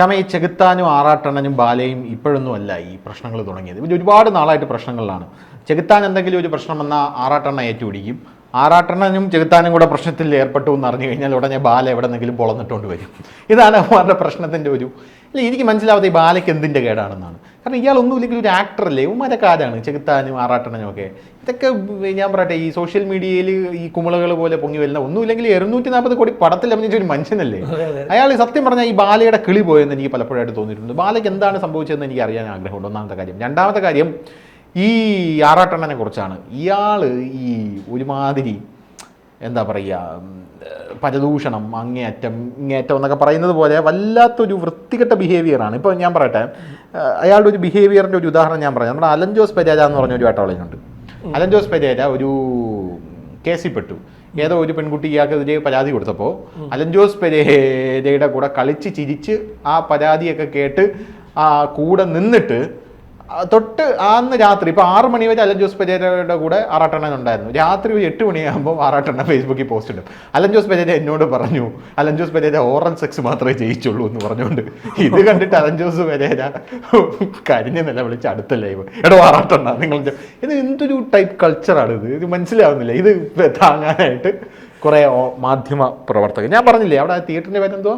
ക്ഷമ ഈ ചെകുത്താനും ആറാട്ടണ്ണനും ബാലയും ഇപ്പോഴൊന്നും അല്ല ഈ പ്രശ്നങ്ങൾ തുടങ്ങിയത്. ഇവർ ഒരുപാട് നാളായിട്ട് പ്രശ്നങ്ങളിലാണ്. ചെകുത്താൻ എന്തെങ്കിലും ഒരു പ്രശ്നം വന്നാൽ ആറാട്ടെണ്ണ ഏറ്റുപിടിക്കും. ആറാട്ടണ്ണനും ചെകുത്താനും കൂടെ പ്രശ്നത്തിൽ ഏർപ്പെട്ടു എന്ന് അറിഞ്ഞു കഴിഞ്ഞാൽ ഉടനെ ബാല എവിടെ നിന്നെങ്കിലും പൊളന്നിട്ടുകൊണ്ട് വരും. ഇതാണ് അവരുടെ പ്രശ്നത്തിന്റെ ഒരു ഇല്ല എനിക്ക് മനസ്സിലാവാത്ത ഈ ബാലയ്ക്ക് എന്തിന്റെ കേടാണെന്നാണ്. കാരണം ഇയാളൊന്നും ഇല്ലെങ്കിൽ ഒരു ആക്ടറല്ലേ ആരാണ്? ചെകുത്താനും ആറാട്ടണനും ഒക്കെ. ഇതൊക്കെ ഞാൻ പറയട്ടെ ഈ സോഷ്യൽ മീഡിയയിൽ ഈ കുമിളകൾ പോലെ പൊങ്ങി വരുന്ന ഒന്നുമില്ലെങ്കിൽ ഇരുന്നൂറ്റി നാൽപ്പത് കോടി പടത്തിൽ അഭിനയിച്ച ഒരു മനുഷ്യനല്ലേ? അയാൾ സത്യം പറഞ്ഞാൽ ഈ ബാലയുടെ കിളി പോയെന്ന് എനിക്ക് പലപ്പോഴായിട്ട് തോന്നിയിട്ടുണ്ട്. ബാലയ്ക്ക് എന്താണ് സംഭവിച്ചതെന്ന് എനിക്ക് അറിയാൻ ആഗ്രഹമുണ്ട്. ഒന്നാമത്തെ കാര്യം. രണ്ടാമത്തെ കാര്യം ഈ ആറാട്ടണ്ണനെ കുറിച്ചാണ്. ഇയാൾ ഈ ഒരുമാതിരി എന്താ പറയുക പരദൂഷണം അങ്ങേയറ്റം ഇങ്ങേയറ്റം എന്നൊക്കെ പറയുന്നത് പോലെ വല്ലാത്തൊരു വൃത്തികെട്ട ബിഹേവിയറാണ് ഇപ്പോൾ ഞാൻ പറയട്ടെ അയാളുടെ ഒരു ബിഹേവിയറിന്റെ ഒരു ഉദാഹരണം ഞാൻ പറയാം. നമ്മുടെ അലൻജോസ് പെരേര എന്ന് പറഞ്ഞ ഒരു വേട്ടവളനുണ്ട് അലൻ ജോസ് പെരേര ഒരു കേസിൽപ്പെട്ടു. ഏതോ ഒരു പെൺകുട്ടി ഇയാൾക്കെതിരെ പരാതി കൊടുത്തപ്പോൾ അലൻജോസ് പെരേരയുടെ കൂടെ കളിച്ച് ചിരിച്ച് ആ പരാതിയൊക്കെ കേട്ട് ആ കൂടെ നിന്നിട്ട് തൊട്ട് അന്ന് രാത്രി ഇപ്പോൾ ആറ് മണി വരെ അലൻ ജോസ് പെരേരയുടെ കൂടെ ആറാട്ടെണ്ണൻ ഉണ്ടായിരുന്നു രാത്രി ഒരു എട്ട് മണിയാകുമ്പോൾ ആറാട്ടെണ്ണ ഫേസ്ബുക്കിൽ പോസ്റ്റ് ഇടും. അലൻ ജോസ് പെരേര എന്നോട് പറഞ്ഞു Alan Jose Pereira oral sex മാത്രമേ ജയിച്ചുള്ളൂ എന്ന് പറഞ്ഞുകൊണ്ട് ഇത് കണ്ടിട്ട് അലൻ ജോസ് പെരേര കരിഞ്ഞ നില വിളിച്ച് അടുത്ത ലൈവ്. എടോ ആറാട്ടെണ്ണ നിങ്ങൾ ഇത് എന്തൊരു ടൈപ്പ് കൾച്ചറാണ് ഇത്? ഇത് മനസ്സിലാവുന്നില്ല. ഇത് താങ്ങാനായിട്ട് കുറേ മാധ്യമ പ്രവർത്തകർ. ഞാൻ പറഞ്ഞില്ലേ അവിടെ തിയേറ്ററിന്റെ പേരെന്തോ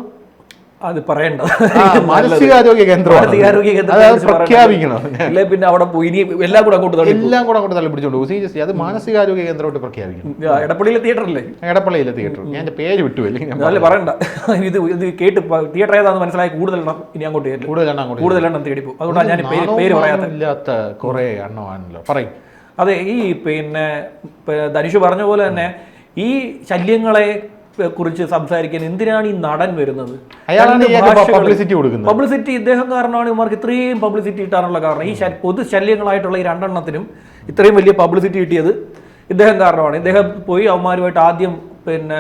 അത് പറയണ്ട ആ, മാനസികാരോഗ്യ കേന്ദ്രം മാനസികാരോഗ്യ കേന്ദ്രം പ്രഖ്യാപിക്കണം. ഇല്ലേ പിന്നെ അവിടെ പോയി ഇനി എല്ലാം കൂടെ അങ്ങോട്ട് തള്ളി എല്ലാം കൂടെ അങ്ങോട്ട് തള്ളിപ്പിടിച്ചോണ്ട് പോകും. സീരിയസ്ലി അത് മാനസികാരോഗ്യ കേന്ദ്രമായിട്ട് പ്രഖ്യാപിക്കണം. എടപ്പള്ളിയിലെ തിയേറ്റർ അല്ലേ? എടപ്പള്ളിയിലെ തിയേറ്റർ ഞാൻ എന്റെ പേര് വിട്ടു അല്ലെങ്കിൽ ഞാൻ പറയണ്ട. ഇത് ഇത് കേട്ട് തിയേറ്റർ ഏതാന്ന് മനസ്സിലായി കൂടുതൽ എണ്ണം ഇനി അങ്ങോട്ട് കൂടുതൽ എണ്ണം അങ്ങോട്ട് കൂടുതലെണ്ണം തേടി പോകും അതുകൊണ്ടാണ് ഞാൻ പേര് പേര് പറയാത്ത ഇല്ലാത്ത കുറെ എണ്ണമാണല്ലോ പറയും. അതെ ഈ പിന്നെ ധനുഷ് പറഞ്ഞ പോലെ തന്നെ ഈ ശല്യങ്ങളെ കുറിച്ച് സംസാരിക്കാൻ എന്തിനാണ് ഈ നടൻ വരുന്നത്? പബ്ലിസിറ്റി കൊടുക്കുന്നത്. പബ്ലിസിറ്റി ഇദ്ദേഹം കാരണമാണ് ഇവർക്ക് ഇത്രയും പബ്ലിസിറ്റി കിട്ടാനുള്ള കാരണം. ഈ പൊതു ശല്യങ്ങളായിട്ടുള്ള ഈ രണ്ടെണ്ണത്തിനും ഇത്രയും വലിയ പബ്ലിസിറ്റി കിട്ടിയത് ഇദ്ദേഹം കാരണമാണ്. ഇദ്ദേഹം പോയി അവന്മാരുമായിട്ട് ആദ്യം പിന്നെ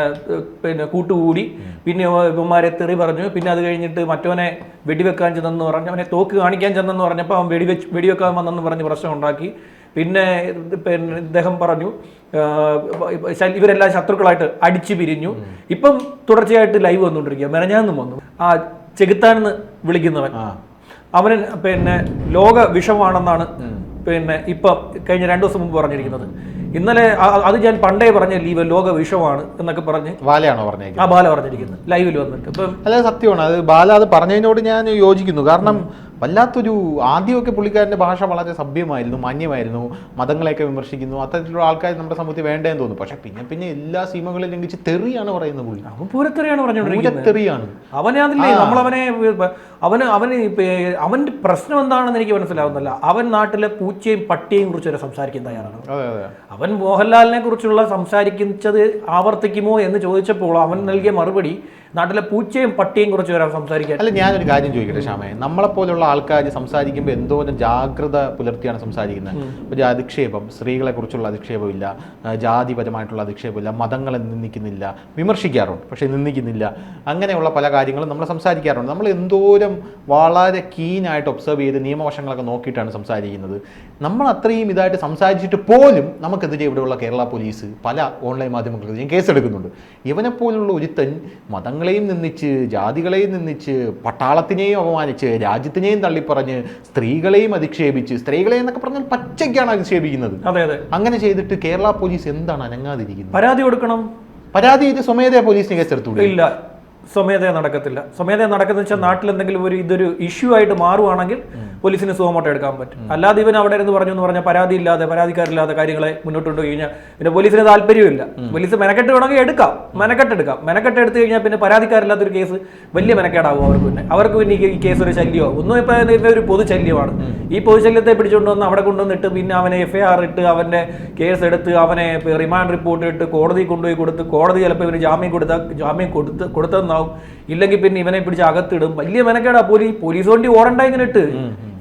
പിന്നെ കൂട്ടുകൂടി. പിന്നെ ഇവ- ഇവന്മാരെ തെറി പറഞ്ഞു. പിന്നെ അത് കഴിഞ്ഞിട്ട് മറ്റവനെ വെടിവെക്കാൻ ചെന്നെന്ന് പറഞ്ഞു അവനെ തോക്ക് കാണിക്കാൻ ചെന്നെന്ന് പറഞ്ഞപ്പോൾ അവൻ വെടിവെച്ച് വെടിവെക്കാൻ വന്നെന്ന് പറഞ്ഞ് പ്രശ്നം ഉണ്ടാക്കി. പിന്നെ പിന്നെ ഇദ്ദേഹം പറഞ്ഞു ഇവരെല്ലാം ശത്രുക്കളായിട്ട് അടിച്ചു പിരിഞ്ഞു. ഇപ്പം തുടർച്ചയായിട്ട് ലൈവ് വന്നുകൊണ്ടിരിക്കുക മെനഞ്ഞാന്നും വന്നു. ആ ചെകുത്താനെന്ന് വിളിക്കുന്നവൻ. അവന് പിന്നെ ലോക വിഷമാണെന്നാണ് പിന്നെ ഇപ്പം കഴിഞ്ഞ രണ്ടു ദിവസം മുമ്പ് പറഞ്ഞിരിക്കുന്നത്. ഇന്നലെ അത് ഞാൻ പണ്ടേ പറഞ്ഞ ലീവ് ലോക വിഷമാണ് എന്നൊക്കെ പറഞ്ഞ് ബാലയാണോ പറഞ്ഞത് ആ ബാല പറഞ്ഞിരിക്കുന്നത് ലൈവിൽ വന്നിട്ട്. ഇപ്പം അല്ല സത്യമാണ്. അത് ബാല അത് പറഞ്ഞതിനോട് ഞാൻ യോജിക്കുന്നു. കാരണം വല്ലാത്തൊരു ആദ്യമൊക്കെ പുള്ളിക്കാരന്റെ ഭാഷ വളരെ സഭ്യമായിരുന്നു മാന്യമായിരുന്നു മതങ്ങളെയൊക്കെ വിമർശിക്കുന്നു അത്തരത്തിലുള്ള ആൾക്കാർ നമ്മുടെ സമൂഹത്തിൽ വേണ്ടേന്ന് തോന്നുന്നു. പക്ഷേ പിന്നെ പിന്നെ എല്ലാ സീമകളും ലംഘിച്ച് തെറിയാണ് പറയുന്നത് പുള്ളി. അവൻ പൂരത്തെറിയാണ് പറഞ്ഞുകൊണ്ടിരിക്കുന്നത്. തെറിയാണ് അവനെ നമ്മളവനെ അവന് അവന് അവന്റെ പ്രശ്നം എന്താണെന്ന് എനിക്ക് മനസ്സിലാവുന്നില്ല. അവൻ നാട്ടിലെ പൂച്ചയും പട്ടിയെയും കുറിച്ച് വരെ സംസാരിക്കാൻ തയ്യാറാണ്. അവൻ മോഹൻലാലിനെ കുറിച്ചുള്ള സംസാരിക്കുന്നത് ആവർത്തിക്കുമോ എന്ന് ചോദിച്ചപ്പോൾ അവൻ നൽകിയ മറുപടി നാട്ടിലെ പൂച്ചയും പട്ടിയും കുറിച്ച് വരാൻ സംസാരിക്കാൻ. അല്ല ഞാനൊരു കാര്യം ചോദിക്കട്ടെ ക്ഷമേ നമ്മളെപ്പോലുള്ള ആൾക്കാർ സംസാരിക്കുമ്പോൾ എന്തോരം ജാഗ്രത പുലർത്തിയാണ് സംസാരിക്കുന്നത്. ഒരു അധിക്ഷേപം സ്ത്രീകളെ കുറിച്ചുള്ള അധിക്ഷേപമില്ല ജാതിപരമായിട്ടുള്ള അധിക്ഷേപമില്ല മതങ്ങളെ നിന്ദിക്കുന്നില്ല വിമർശിക്കാറുണ്ട് പക്ഷേ നിന്ദിക്കുന്നില്ല. അങ്ങനെയുള്ള പല കാര്യങ്ങളും നമ്മൾ സംസാരിക്കാറുണ്ട്. നമ്മൾ എന്തോരം വളരെ കീനായിട്ട് ഒബ്സർവ് ചെയ്ത് നിയമവശങ്ങളൊക്കെ നോക്കിയിട്ടാണ് സംസാരിക്കുന്നത്. നമ്മൾ അത്രയും ഇതായിട്ട് സംസാരിച്ചിട്ട് പോലും നമുക്കെതിരെ ഇവിടെയുള്ള കേരള പോലീസ് പല ഓൺലൈൻ മാധ്യമങ്ങൾക്കെതിരെയും കേസെടുക്കുന്നുണ്ട്. ഇവനെപ്പോലുള്ള ഒരുത്തൻ മതങ്ങളെയും നിന്ദിച്ച് ജാതികളെയും നിന്ദിച്ച് പട്ടാളത്തിനെയും അപമാനിച്ച് രാജ്യത്തിനെയും തള്ളിപ്പറഞ്ഞ് സ്ത്രീകളെയും അധിക്ഷേപിച്ച് സ്ത്രീകളെ എന്നൊക്കെ പറഞ്ഞാൽ പച്ചയ്ക്കാണ് അധിക്ഷേപിക്കുന്നത്. അതെ അതെ. അങ്ങനെ ചെയ്തിട്ട് കേരള പോലീസ് എന്താണ് അനങ്ങാതിരിക്കുന്നത്? പരാതി കൊടുക്കണം. പരാതി ഇത് സ്വമേധയാ പോലീസിന് കേസെടുത്തൂടെ ഇല്ല സ്വമേധയാ നടക്കത്തില്ല. സ്വമേധയാ നടക്കുന്ന വെച്ചാൽ നാട്ടിൽ എന്തെങ്കിലും ഒരു ഇതൊരു ഇഷ്യൂ ആയിട്ട് മാറുവാണെങ്കിൽ പോലീസിന് സുഖമായിട്ട് എടുക്കാൻ പറ്റും. അല്ലാതെ ഇവൻ അവിടെ ഇരുന്ന് പറഞ്ഞു എന്ന് പറഞ്ഞാൽ പരാതി ഇല്ലാതെ പരാതിക്കാരില്ലാതെ കാര്യങ്ങളെ മുന്നോട്ട് കൊണ്ടു കഴിഞ്ഞാൽ പിന്നെ പോലീസിന് താല്പര്യമില്ല. പോലീസ് മെനക്കെട്ട് വേണമെങ്കിൽ എടുക്കാം. മെനക്കെട്ട് എടുക്കാം മെനക്കെട്ട് എടുത്തു കഴിഞ്ഞാൽ പിന്നെ പരാതിക്കാരില്ലാത്തൊരു കേസ് വലിയ മെനക്കേടാവും അവർക്ക് പിന്നെ. അവർക്ക് പിന്നെ ഈ കേസ് ഒരു ശല്യമാവും ഒന്നും ഇപ്പൊ ഒരു പൊതു ശല്യമാണ്. ഈ പൊതുശല്യത്തെ പിടിച്ചുകൊണ്ട് വന്ന് അവിടെ കൊണ്ടുവന്നിട്ട് പിന്നെ അവനെ എഫ് ഐ ആർ ഇട്ട് അവന്റെ കേസ് എടുത്ത് അവനെ റിമാൻഡ് റിപ്പോർട്ട് ഇട്ട് കോടതി കൊണ്ടുപോയി കൊടുത്ത് കോടതി ചിലപ്പോൾ ഇവന് ജാമ്യം കൊടുത്ത ജാമ്യം കൊടുത്ത് കൊടുത്തെന്നാവും ഇല്ലെങ്കിൽ പിന്നെ ഇവനെ പിടിച്ച് അകത്തിടും. വലിയ മെനക്കേടാ പോലീസ് പോലീസ് വണ്ടി ഓടണ്ട ഇങ്ങനെ ഇട്ട്.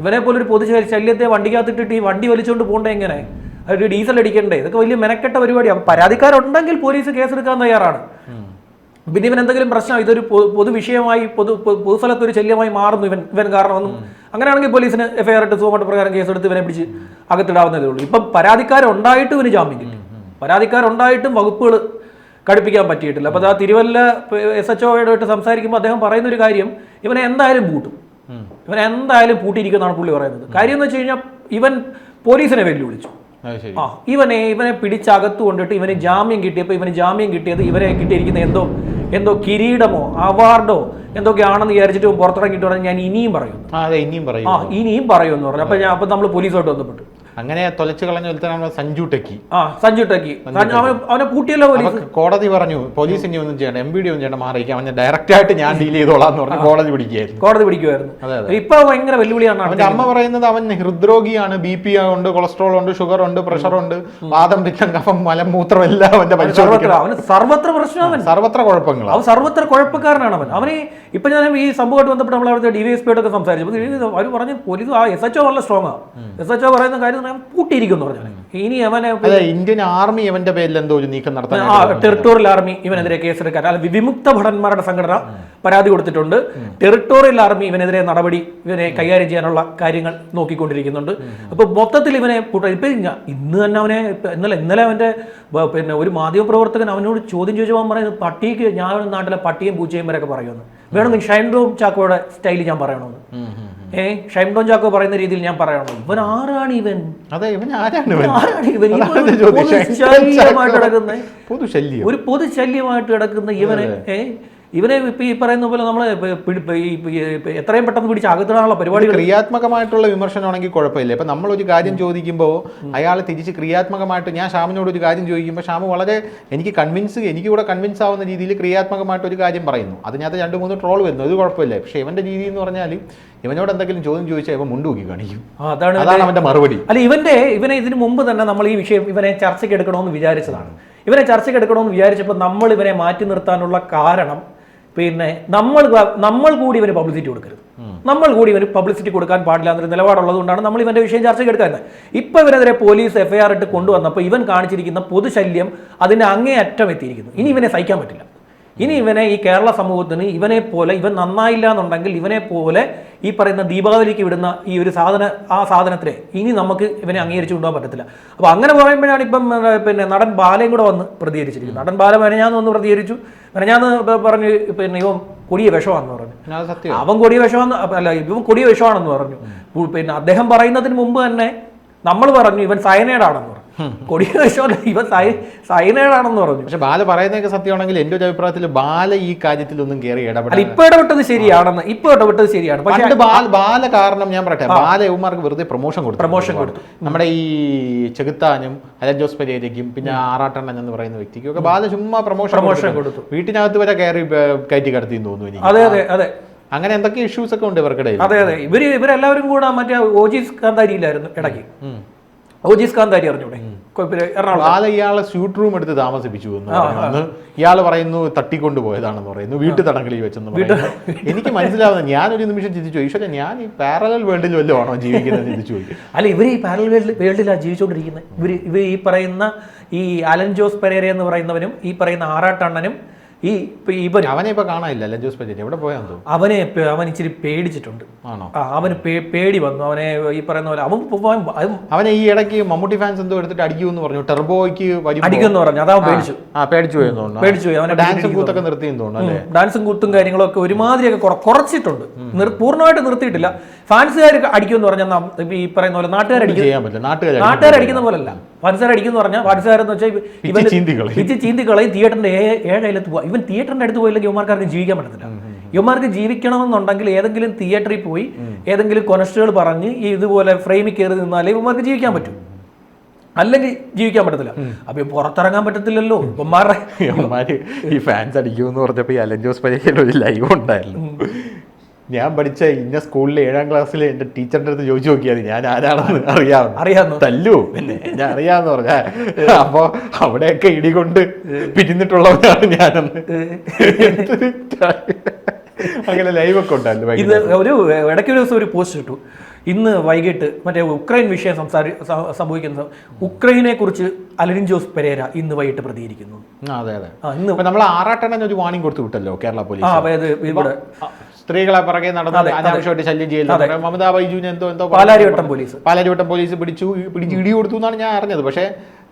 ഇവനെ പോലെ ഒരു പൊതു ശല്യത്തെ വണ്ടിക്കകത്തിട്ടിട്ട് ഈ വണ്ടി വലിച്ചുകൊണ്ട് പോകണ്ടേ എങ്ങനെ അതൊരു ഡീസൽ അടിക്കണ്ടേ? ഇതൊക്കെ വലിയ മെനക്കെട്ട പരിപാടിയാണ് പരാതിക്കാരുണ്ടെങ്കിൽ പോലീസ് കേസെടുക്കാൻ തയ്യാറാണ്. പിന്നെ ഇവൻ എന്തെങ്കിലും പ്രശ്നം ഇതൊരു പൊതു വിഷയമായി പൊതു പൊതുസ്ഥലത്ത് ഒരു ശല്യമായി മാറുന്നു ഇവൻ ഇവൻ കാരണമൊന്നും അങ്ങനെയാണെങ്കിൽ പോലീസിന് എഫ്ഐആർ ഇട്ട് സുഖമായിട്ട് പ്രകാരം കേസെടുത്ത് ഇവനെ പിടിച്ച് അകത്തിടാവുന്നതേ ഉള്ളൂ. ഇപ്പം പരാതിക്കാരുണ്ടായിട്ടും ഇവന് ജാമ്യം കിട്ടും. പരാതിക്കാരുണ്ടായിട്ടും വകുപ്പുകൾ കടുപ്പിക്കാൻ പറ്റിയിട്ടില്ല. അപ്പോൾ ആ തിരുവല്ല എസ് എച്ച് ഒയോട്ട് സംസാരിക്കുമ്പോൾ അദ്ദേഹം പറയുന്ന ഒരു കാര്യം ഇവനെ എന്തായാലും പൂട്ടും. ഇവനെ എന്തായാലും പൂട്ടിയിരിക്കുന്നതാണ് പുള്ളി പറയുന്നത്. കാര്യം എന്ന് വെച്ച് കഴിഞ്ഞാൽ ഇവൻ പോലീസിനെ വെല്ലുവിളിച്ചു. ആ ഇവനെ ഇവനെ പിടിച്ചകത്ത് കൊണ്ടിട്ട് ഇവന് ജാമ്യം കിട്ടിയപ്പോൾ ഇവന് ജാമ്യം കിട്ടിയത് ഇവനെ കിട്ടിയിരിക്കുന്ന എന്തോ എന്തോ കിരീടമോ അവാർഡോ എന്തൊക്കെയാണെന്ന് വിചാരിച്ചിട്ട് പുറത്തിറങ്ങിയിട്ട് പറഞ്ഞാൽ ഞാൻ പറയുന്നു. ഇനിയും പറയും ആ ഇനിയും പറയുമെന്ന് പറഞ്ഞു. അപ്പൊ ഞാൻ അപ്പൊ നമ്മൾ പോലീസുമായിട്ട് ബന്ധപ്പെട്ടു. അങ്ങനെ തൊലച്ചു കളഞ്ഞ ഒരുത്തനാണ് സഞ്ജു ടെക്കി. ആ സഞ്ജു ടെക്കി. അവനെ കൂട്ടിയല്ലോ പൂട്ടിയല്ലോ പോലീസ് കോടതി പറഞ്ഞു പോലീസ് ഇനി ഒന്നും ചെയ്യണ്ട എം ബി ഡി ഒന്നും ചെയ്യണ്ട മാറിയിരിക്കാം. അവനെ ഡയറക്റ്റ് ആയിട്ട് ഞാൻ ഡീൽ ചെയ്തോളാം എന്ന് പറഞ്ഞു കോടതി പിടിക്കുകയായിരുന്നു. കോടതി പിടിക്കുമായിരുന്നു. ഇപ്പൊ ഭയങ്കര വെല്ലുവിളിയാണ് അവന്റെ അമ്മ പറയുന്നത് അവൻ ഹൃദ്രോഗിയാണ് ബി പി ഉണ്ട് കൊളസ്ട്രോൾ ഉണ്ട് ഷുഗർ ഉണ്ട് പ്രഷർ ഉണ്ട് വാദം പിത്തം കഫം മലം മൂത്രം എല്ലാം അവന്റെ പരിശോധന അവന് സർവത്ര പ്രശ്നം അവൻ. സർവത്ര കുഴപ്പങ്ങൾ അവൻ സർവത്ര കുഴപ്പക്കാരനാണ് അവൻ. അവനെ ഇപ്പൊ ഞാൻ ഈ സംഭവമായിട്ട് ബന്ധപ്പെട്ട് നമ്മൾ അവിടുത്തെ ഡി വൈ എസ് പിയോടൊക്കെ സംസാരിച്ചു. അവർ പറഞ്ഞു പോലീസ് ആ എസ് എച്ച് ഒ വളരെ സ്ട്രോങ് ആണ് എസ് എച്ച് ഒ പറയുന്ന കാര്യം പൂട്ടിയിരിക്കും എന്ന് പറഞ്ഞു ഇനി അവനെ ഇന്ത്യൻ ആർമി ഇവന്റെ പേരിൽ എന്തോ ഒരു നീക്കം നടത്താൻ ടെറിട്ടോറിയൽ ആർമി ഇവനെതിരെ കേസെടുക്കാൻ. അല്ല വിമുക്ത ഭടന്മാരുടെ സംഘടന പരാതി കൊടുത്തിട്ടുണ്ട്. ടെറിട്ടോറിയൽ ആർമി ഇവനെതിരെ നടപടി ഇവനെ കൈകാര്യം ചെയ്യാനുള്ള കാര്യങ്ങൾ നോക്കിക്കൊണ്ടിരിക്കുന്നുണ്ട്. അപ്പൊ മൊത്തത്തിൽ ഇവനെ ഇപ്പൊ ഇന്ന് തന്നെ അവനെ ഇന്നലെ ഇന്നലെ അവന്റെ പിന്നെ ഒരു മാധ്യമ പ്രവർത്തകൻ അവനോട് ചോദ്യം ചോദിച്ചപ്പോൾ പറയുന്നത് പട്ടിക്ക് ഞാൻ നാട്ടിലെ പട്ടിയും പൂച്ചയും വരെയൊക്കെ പറയുമെന്ന്. വേണമെങ്കിൽ ഷൈൻ റൂം ചാക്കോയുടെ സ്റ്റൈലിൽ ഞാൻ പറയണമെന്ന്. ഏ ഷൈൻ ടോം ചാക്കോ പറയുന്ന രീതിയിൽ ഞാൻ പറയണമെന്ന് ഇവൻ ആരാണ് ഇവൻ? അതെ ഇവൻ ആരാണ് ഇവൻ. പൊതുശല്യമായിട്ട് കിടക്കുന്ന പൊതു ശല്യം ഒരു പൊതുശല്യമായിട്ട് കിടക്കുന്ന ഇവനെ ഏ ഇവനെ ഇപ്പൊ ഈ പറയുന്ന പോലെ നമ്മൾ എത്രയും പെട്ടെന്ന് പിടിച്ച് അകത്തിടാനുള്ള പരിപാടി ക്രിയാത്മകമായിട്ടുള്ള വിമർശനമാണെങ്കിൽ കുഴപ്പമില്ല. ഇപ്പൊ നമ്മളൊരു കാര്യം ചോദിക്കുമ്പോൾ അയാൾ തിരിച്ച് ക്രിയാത്മകമായിട്ട് ഞാൻ ഷാമിനോട് ഒരു കാര്യം ചോദിക്കുമ്പോൾ ഷാമു വളരെ എനിക്ക് കൺവിൻസ് എനിക്ക് കൂടെ കൺവിൻസ് ആവുന്ന രീതിയിൽ ക്രിയാത്മകമായിട്ട് ഒരു കാര്യം പറയുന്നു. അതിനകത്ത് രണ്ട് മൂന്ന് ട്രോൾ വരുന്നു. അത് കുഴപ്പമില്ല. പക്ഷെ ഇവന്റെ രീതി എന്ന് പറഞ്ഞാൽ ഇവനോട് എന്തെങ്കിലും ചോദ്യം ചോദിച്ചാൽ ഇവൻ മുണ്ടൂക്കി കാണിക്കും. അതാണ് അതാണ് അവന്റെ മറുപടി. അല്ല ഇവന്റെ ഇവനെ ഇതിനു മുമ്പ് തന്നെ നമ്മൾ ഈ വിഷയം ഇവനെ ചർച്ചയ്ക്ക് എടുക്കണമെന്ന് വിചാരിച്ചതാണ്. ഇവനെ ചർച്ചയ്ക്ക് എടുക്കണമെന്ന് വിചാരിച്ചപ്പോൾ നമ്മൾ ഇവനെ മാറ്റി നിർത്താനുള്ള കാരണം പിന്നെ നമ്മൾ നമ്മൾ കൂടി ഇവന് പബ്ലിസിറ്റി കൊടുക്കരുത്. നമ്മൾ കൂടി ഇവന് പബ്ലിസിറ്റി കൊടുക്കാൻ പാടില്ല എന്നൊരു നിലപാടുള്ളത് കൊണ്ടാണ് നമ്മൾ ഇവന്റെ വിഷയം ചർച്ചയ്ക്ക് എടുക്കുന്നത് ഇപ്പൊ ഇവനെതിരെ പോലീസ് എഫ്ഐആർ ഇട്ട് കൊണ്ടുവന്നപ്പോൾ ഇവൻ കാണിച്ചിരിക്കുന്ന പൊതുശല്യം അതിന്റെ അങ്ങേ അറ്റം എത്തിയിരിക്കുന്നു. ഇനി ഇവനെ സഹിക്കാൻ പറ്റില്ല. ഇനി ഇവനെ ഈ കേരള സമൂഹത്തിന് ഇവനെ പോലെ ഇവൻ നന്നായില്ല എന്നുണ്ടെങ്കിൽ ഇവനെ പോലെ ഈ പറയുന്ന ദീപാവലിക്ക് വിടുന്ന ഈ ഒരു സാധന ആ സാധനത്തിനെ ഇനി നമുക്ക് ഇവനെ അംഗീകരിച്ചു കൊണ്ടുപോകാൻ പറ്റത്തില്ല. അപ്പോൾ അങ്ങനെ പറയുമ്പോഴാണ് ഇപ്പം പിന്നെ നടൻ ബാലയും കൂടെ വന്ന് പ്രതികരിച്ചിരിക്കുന്നത്. നടൻ ബാല മെനഞ്ഞാന്ന് വന്ന് പ്രതികരിച്ചു. മെനഞ്ഞാന്ന് പറഞ്ഞു പിന്നെ ഇവൻ കൊടിയ വിഷമാണെന്ന് പറഞ്ഞു. അവൻ കൊടിയ വിഷമാണെന്ന് അല്ല ഇവൻ കൊടിയ വിഷമാണെന്ന് പറഞ്ഞു. പിന്നെ അദ്ദേഹം പറയുന്നതിന് മുമ്പ് തന്നെ നമ്മൾ പറഞ്ഞു ഇവൻ സയനൈഡാണെന്ന് പറഞ്ഞു. കൊടിയ ഇവ സൈ സൈനേഡാണെന്ന് പറഞ്ഞു. പക്ഷെ ബാല പറയുന്നതൊക്കെ സത്യമാണെങ്കിൽ എന്റെ ഒരു അഭിപ്രായത്തിൽ ബാല ഈ കാര്യത്തിലൊന്നും കയറി ഇടപെടാൻ ഇപ്പൊ ഇടപെട്ടത് ശരിയാണെന്ന് ഇപ്പൊ ഇടപെട്ടത് ശരിയാണ്. പക്ഷെ ബാല ബാല കാരണം ഞാൻ പറയട്ടെ ബാല യുവമാർക്ക് വെറുതെ പ്രൊമോഷൻ കൊടുത്തു. പ്രൊമോഷൻ കൊടുത്തു. നമ്മുടെ ഈ ചെകുത്താനും അലൻ ജോസ് പെരേരയ്ക്കും പിന്നെ ആറാട്ടണ്ണൻ എന്ന് പറയുന്ന വ്യക്തിക്കും ഒക്കെ ബാല ചുമ്മാ പ്രൊമോഷൻ പ്രൊമോഷൻ കൊടുത്തു. വീട്ടിനകത്ത് വരെ കയറി കയറ്റി കടത്തി തോന്നുന്നു എനിക്ക്. അതെ അതെ അതെ. അങ്ങനെ എന്തൊക്കെ ഇഷ്യൂസ് ഒക്കെ ഉണ്ട് ഇവർക്കിടയിൽ? അതെ അതെ. ഇവർ ഇവരെല്ലാവരും കൂടെ മറ്റേ ഓജീസ് കാന്താരിയിലായിരുന്നു ഇടയ്ക്ക്. ഓജീസ് കാന്താരി അറിഞ്ഞൂടെ? എറണാകുളം. ഇയാളെ സ്യൂട്ട് റൂം എടുത്ത് താമസിപ്പിച്ചു എന്ന് ഇയാൾ പറയുന്നു തട്ടിക്കൊണ്ട് പോയതാണെന്ന് പറയുന്നു. വീട്ടു തടങ്കലിൽ വെച്ചെന്ന് പറയുന്നു. എനിക്ക് മനസ്സിലാവുന്നത് ഞാൻ ഒരു നിമിഷം ചിന്തിച്ചു ഈശ്വര ഞാൻ ഈ പാരലൽ വേൾഡിൽ വല്ലതും ആണോ ജീവിക്കുന്നത് ചിന്തിച്ചു അല്ല ഇവർ ഈ വേൾഡ് വേൾഡിലാണ് ജീവിച്ചുകൊണ്ടിരിക്കുന്നത് ഇവർ ഇവർ ഈ പറയുന്ന ഈ അലൻ ജോസ് പെരേര എന്ന് പറയുന്നവനും ഈ പറയുന്ന ആറാട്ടണ്ണനും ഈ ഇപ്പൊ ഇവൻ അവനെ ഇപ്പൊ കാണാനില്ല അല്ലെ ജോസ് പെരേര എവിടെ പോയാന്ന് അവനെ അവൻ ഇച്ചിരി പേടിച്ചിട്ടുണ്ട്. ആണോ? അവന് പേടി വന്നു. അവനെ ഈ പറയുന്ന പോലെ അവൻ അവനെ ഈ ഇടയ്ക്ക് മമ്മൂട്ടി ഫാൻസ് എന്തോ എടുത്തിട്ട് അടിക്കുമെന്ന് പറഞ്ഞു. ടെർബോയ്ക്ക് അടിക്കുമെന്ന് പറഞ്ഞു. അതാ പേടിച്ചു. ആ പേടിച്ചു പേടിച്ചു പോയി. അവനെ ഡാൻസും കൂത്തൊക്കെ നിർത്തിയെന്ന് തോന്നുന്നു ഡാൻസും കൂത്തും കാര്യങ്ങളൊക്കെ ഒരുമാതിരിയൊക്കെ കുറ- കുറച്ചിട്ടുണ്ട്. പൂർണമായിട്ട് നിർത്തിയിട്ടില്ല. ഫാൻസുകാർ അടിക്കുമെന്ന് പറഞ്ഞാൽ ഈ പറയുന്ന പോലെ നാട്ടുകാരടിക്കും ചെയ്യാൻ പറ്റില്ല. പോലെ നാട്ടുകാരടിക്കുന്ന പോലല്ല. ഫാൻസുകാരടിക്കുന്ന പറഞ്ഞാൽ ഫാൻസുകാരെന്ന് വെച്ചാൽ ഇവൻ. പിച്ച് ചീന്തികളയും തിയേറ്ററിന്റെ ഏഴയിലത്ത് പോവാ. ഇവൻ തിയേറ്ററിന്റെ അടുത്ത് പോയില്ലെങ്കിൽ യുവമാർക്കാർക്ക് ജീവിക്കാൻ പറ്റത്തില്ല. യുവമാർക്ക് ജീവിക്കണമെന്നുണ്ടെങ്കിൽ ഏതെങ്കിലും തിയേറ്ററിൽ പോയി ഏതെങ്കിലും കൊനസ്റ്റുകൾ പറഞ്ഞ് ഈ ഇതുപോലെ ഫ്രെയിമിൽ കയറി നിന്നാലേ ഇവന്മാർക്ക് ജീവിക്കാൻ പറ്റും. അല്ലെങ്കിൽ ജീവിക്കാൻ പറ്റത്തില്ല. അപ്പൊ പുറത്തിറങ്ങാൻ പറ്റത്തില്ലല്ലോ. ഇവന്മാരുടെ ഈ ഫാൻസ് അടിക്കുമെന്ന് പറഞ്ഞപ്പോ ഈ അലൻ ജോസ് പരീക്ഷയിൽ ഒരു ലൈവ് ഉണ്ടായിരുന്നു ഞാൻ പഠിച്ച ഇന്ന സ്കൂളിലെ ഏഴാം ക്ലാസ്സിൽ എന്റെ ടീച്ചറിന്റെ അടുത്ത് ചോദിച്ചു നോക്കിയാൽ ഞാൻ ആരാണെന്ന് അറിയാം അറിയാമെന്ന് തല്ലു. പിന്നെ? ഞാൻ അറിയാന്ന് പറഞ്ഞ അപ്പൊ അവിടെയൊക്കെ ഇടികൊണ്ട് പിരിഞ്ഞിട്ടുള്ളവരാണ് ഞാനെന്ന്. അങ്ങനെ ലൈവ് ഒക്കെ ഉണ്ടായിരുന്നു ഇത് ഒരു ഇടയ്ക്ക് ഒരു ദിവസം ഒരു പോസ്റ്റ് ഇട്ടു. ഇന്ന് വൈകിട്ട് മറ്റേ ഉക്രൈൻ വിഷയം സംസാരി സംഭവിക്കുന്ന ഉക്രൈനെ കുറിച്ച് അലരിൻ ജോസ് പെരേര ഇന്ന് വൈകിട്ട് പ്രതികരിക്കുന്നു. അതെ അതെ. ഇന്ന് നമ്മൾ ആറാട്ടെണ്ണൻ ഒരു വാണിംഗ് കൊടുത്തു വിട്ടല്ലോ കേരള പോലീസ്. അതായത് ഇവിടെ സ്ത്രീകളെ പുറകെ നടന്ന് അതെ, അനാവശ്യമായിട്ട് ശല്യം ചെയ്യുന്നത് മമതാ ബൈജുവിന് എന്തോ എന്തോ പാലാരിവട്ടം പോലീസ്. പാലാരിവട്ടം പോലീസ് പിടിച്ചു പിടിച്ച് ഇടി കൊടുത്തു എന്നാണ് ഞാൻ അറിഞ്ഞത്. പക്ഷേ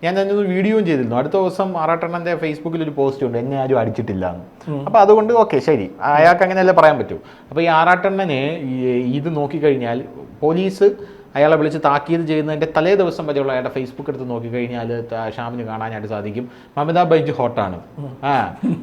ഞാൻ അതിനൊരു വീഡിയോയും ചെയ്തിരുന്നു. അടുത്ത ദിവസം ആറാട്ടെണ്ണന്റെ ഫേസ്ബുക്കിൽ ഒരു പോസ്റ്റ് ഉണ്ട്. എന്നെ ആരും അടിച്ചിട്ടില്ല എന്ന്. അപ്പൊ അതുകൊണ്ട് ഓക്കെ ശരി. അയാൾക്ക് അങ്ങനെയല്ലേ പറയാൻ പറ്റൂ. അപ്പൊ ഈ ആറാട്ടെണ്ണനെ ഇത് നോക്കിക്കഴിഞ്ഞാൽ പോലീസ് അയാളെ വിളിച്ച് താക്കീത് ചെയ്യുന്നതിന്റെ തലേ ദിവസം വരെയുള്ള അയാളുടെ ഫേസ്ബുക്ക് എടുത്ത് നോക്കിക്കഴിഞ്ഞാൽ ഷാമിന് കാണാനായിട്ട് സാധിക്കും. മമിത ബൈജ് ഹോട്ടാണ്. ആ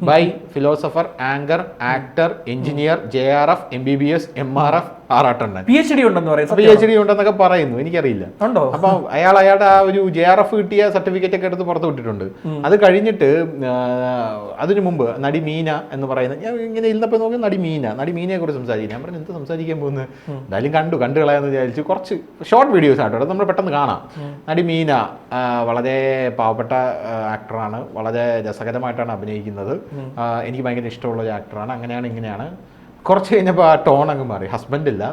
by philosopher anchor actor engineer J R F M B B S M R F ആറാട്ടെണ്ണൻ. P H D ഉണ്ടെന്ന് പറയും പി എച്ച് ഡി ഉണ്ടെന്നൊക്കെ പറയുന്നു. എനിക്കറിയില്ല. ഉണ്ടോ? അപ്പൊ അയാൾ അയാളുടെ ആ ഒരു ജെ ആർ എഫ് കിട്ടിയ സർട്ടിഫിക്കറ്റ് ഒക്കെ എടുത്ത് പുറത്ത് വിട്ടിട്ടുണ്ട്. അത് കഴിഞ്ഞിട്ട് അതിനു മുമ്പ് നടി മീന എന്ന് പറയുന്ന ഞാൻ ഇങ്ങനെ ഇരുന്നപ്പോൾ നോക്കി നടി മീന നടി മീനയെ കുറിച്ച് സംസാരിക്കും ഞാൻ പറഞ്ഞു എന്ത് സംസാരിക്കാൻ പോകുന്നത് എന്തായാലും കണ്ടു കണ്ടു കളയാന്ന് വിചാരിച്ചു. കുറച്ച് ഷോർട്ട് വീഡിയോസ് ആട്ടോ. അത് നമ്മൾ പെട്ടെന്ന് കാണാം. നടി മീന വളരെ പാവപ്പെട്ട ആക്ടറാണ് വളരെ രസകരമായിട്ടാണ് അഭിനയിക്കുന്നത്. എനിക്ക് ഭയങ്കര ഇഷ്ടമുള്ള ഒരു ആക്ടറാണ് അങ്ങനെയാണ് ഇങ്ങനെയാണ്. കുറച്ച് കഴിഞ്ഞപ്പോൾ ആ ടോൺ അങ്ങ് മാറി. ഹസ്ബൻഡ് ഇല്ല.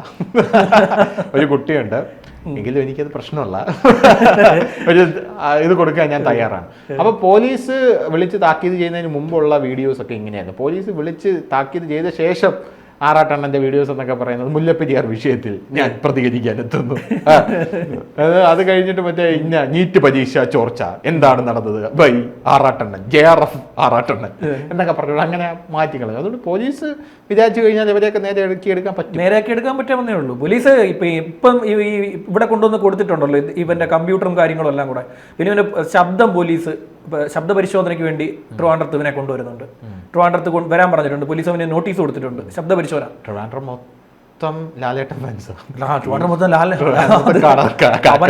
ഒരു കുട്ടിയുണ്ട്. എങ്കിലും എനിക്കത് പ്രശ്നമല്ല. ഒരു ഇത് കൊടുക്കാൻ ഞാൻ തയ്യാറാണ്. അപ്പൊ പോലീസ് വിളിച്ച് താക്കീത് ചെയ്യുന്നതിന് മുമ്പുള്ള വീഡിയോസ് ഒക്കെ ഇങ്ങനെയായിരുന്നു. പോലീസ് വിളിച്ച് താക്കീത് ചെയ്ത ശേഷം ആറാട്ടെണ്ണന്റെ വീഡിയോസ് എന്നൊക്കെ പറയുന്നത് മുല്ലപ്പെരിയാർ വിഷയത്തിൽ ഞാൻ പ്രതികരിക്കാൻ എത്തുന്നു അത് കഴിഞ്ഞിട്ട് മറ്റേ ഇന്ന നീറ്റ് പരീക്ഷ ചോർച്ച എന്താണ് നടന്നത്? By Arattannan J R F Arattannan എന്നൊക്കെ പറഞ്ഞു അങ്ങനെ മാറ്റി കളഞ്ഞു. അതുകൊണ്ട് പോലീസ് വിചാരിച്ചു കഴിഞ്ഞാൽ ഇവരെയൊക്കെ നേരെ എടുക്കാൻ പറ്റും. നേരെയാക്കി എടുക്കാൻ പറ്റാമെന്നേ ഉള്ളൂ. പോലീസ് ഇപ്പം ഇപ്പം ഈ ഇവിടെ കൊണ്ടുവന്ന് കൊടുത്തിട്ടുണ്ടല്ലോ ഇവന്റെ ഇവന്റെ കമ്പ്യൂട്ടറും കാര്യങ്ങളും എല്ലാം കൂടെ. പിന്നെ ഇവന്റെ ശബ്ദം പോലീസ് ശബ്ദ പരിശോധനയ്ക്ക് വേണ്ടി ട്രിവാൻഡ്രത്ത് ഇവനെ കൊണ്ടുവരുന്നുണ്ട്. ട്രിവാൻഡ്രത്ത് വരാൻ പറഞ്ഞിട്ടുണ്ട്. പോലീസ് അവന് നോട്ടീസ് കൊടുത്തിട്ടുണ്ട്. ശബ്ദ പരിശോധന ട്രിവാൻഡ്രം മൊത്തം ലാലേട്ടൻ ഫാൻസ് ട്രിവാൻഡ്രം മൊത്തം ലാലേട്ടൻ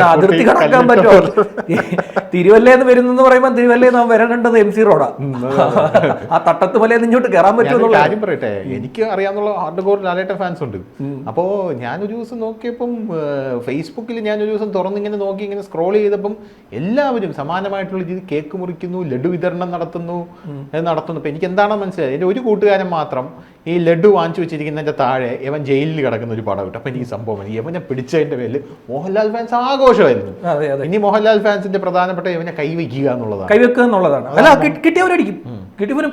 അതിർത്തി കടക്കാൻ പറ്റുമോ? തിരുവല്ലേന്ന് വരുന്നെന്ന് പറയുമ്പോൾ തിരുവല്ലേന്ന് അവൻ വരേണ്ടത് എം സി റോഡാ. ആ തട്ടത്ത് മലയിൽ ഇങ്ങോട്ട് കയറാൻ പറ്റുമോ കാര്യം പറയട്ടെ? എനിക്ക് അറിയാവുന്ന ഹാർഡ് കോർ ലാലേട്ടൻ ഫാൻസ് ഉണ്ട്. അപ്പോൾ ഞാനൊരു ദിവസം നോക്കിയപ്പം ഫേസ്ബുക്കിൽ ഞാൻ ഒരു ദിവസം തുറന്നിങ്ങനെ നോക്കി ഇങ്ങനെ സ്ക്രോൾ ചെയ്തപ്പം എല്ലാവരും സമാനമായിട്ടുള്ള രീതിയിൽ കേക്ക് മുറിക്കുന്നു ലഡു വിതരണം നടത്തുന്നു നടത്തുന്നു. അപ്പം എനിക്ക് എന്താണെന്ന് മനസ്സിലായത് എന്റെ ഒരു കൂട്ടുകാരൻ മാത്രം ഈ ലഡു വാങ്ങിച്ചു വെച്ചിരിക്കുന്നതിന്റെ താഴെ ഇവൻ ജയിലിൽ കിടക്കുന്ന ഒരു പടം കിട്ടും അപ്പം ഈ സംഭവം യവനെ പിടിച്ചതിന്റെ പേരിൽ മോഹൻലാൽ ഫാൻസ് ആഘോഷമായിരുന്നു. അതെ അതെ. ഇനി മോഹൻലാൽ ഫാൻസിന്റെ പ്രധാനപ്പെട്ട ഇവനെ കൈവയ്ക്കുക എന്നുള്ളതാണ്. കൈവെക്കുക എന്നുള്ളതാണ്. അല്ല കിട്ടിയവരടിക്കും ഇവന്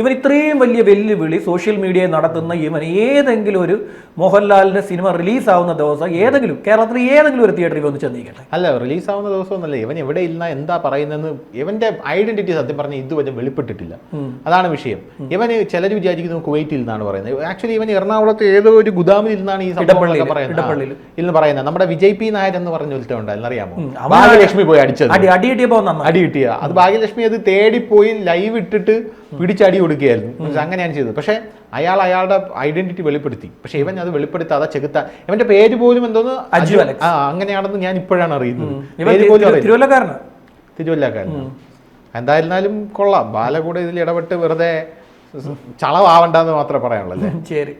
ഇവൻ ഇത്രയും വലിയ വെല്ലുവിളി സോഷ്യൽ മീഡിയ നടത്തുന്ന ഇവൻ ഏതെങ്കിലും ഒരു മോഹൻലാലിന്റെ സിനിമ റിലീസ് ആവുന്ന ദിവസം ഏതെങ്കിലും കേരളത്തിൽ ഏതെങ്കിലും ഒരു തിയേറ്ററിൽ വന്ന് ചെന്നിരിക്കട്ടെ. അല്ല റിലീസ് ആവുന്ന ദിവസമൊന്നല്ല ഇവൻ എവിടെ ഇല്ല എന്താ പറയുന്നതെന്ന് ഇവന്റെ ഐഡന്റിറ്റി സത്യം പറഞ്ഞ ഇതുവരെ വെളിപ്പെട്ടിട്ടില്ല. അതാണ് വിഷയം. ഇവന് ചിലർ വിചാരിക്കുന്നു കുവൈറ്റിൽ നിന്നാണ് പറയുന്നത്. ആക്ച്വലി ഇവൻ എറണാകുളത്ത് ഏതോ ഒരു ഗുദാമിൽ ഇരുന്നാണ് ഈ സംഭവം ഇടപ്പള്ളിയിൽ, ഇന്ന് പറയുന്നത്. നമ്മുടെ വിജയ് പി. നായർ എന്ന് പറഞ്ഞ ഒരുത്തം ഉണ്ടായിരുന്നു അറിയാമോ ഭാഗ്യലക്ഷ്മി പോയി അടിച്ചത്. അടി അടി കിട്ടിയപ്പോ അടി കിട്ടിയ. അത് ഭാഗ്യലക്ഷ്മി അത് തേടിപ്പോയി ലൈവ് ഇട്ടിട്ട് പിടിച്ചടി കൊടുക്കുകയായിരുന്നു. അങ്ങനെയാണ് ചെയ്തത്. പക്ഷെ അയാൾ അയാളുടെ ഐഡന്റിറ്റി വെളിപ്പെടുത്തി. പക്ഷെ ഇവൻ അത് വെളിപ്പെടുത്താതെ ചെകുത്ത ഇവന്റെ പേര് പോലും എന്തോന്ന് അജു അലക്സ്. ആ അങ്ങനെയാണെന്ന് ഞാൻ ഇപ്പോഴാണ് അറിയുന്നത്. തിരുവല്ലക്കാരനാണ് എന്തായിരുന്നാലും കൊള്ളാം. ബാല കൂടെ ഇതിൽ ഇടപെട്ട് വെറുതെ ചളവാവണ്ടെന്ന് മാത്രമേ പറയാനുള്ളൂ ശരി.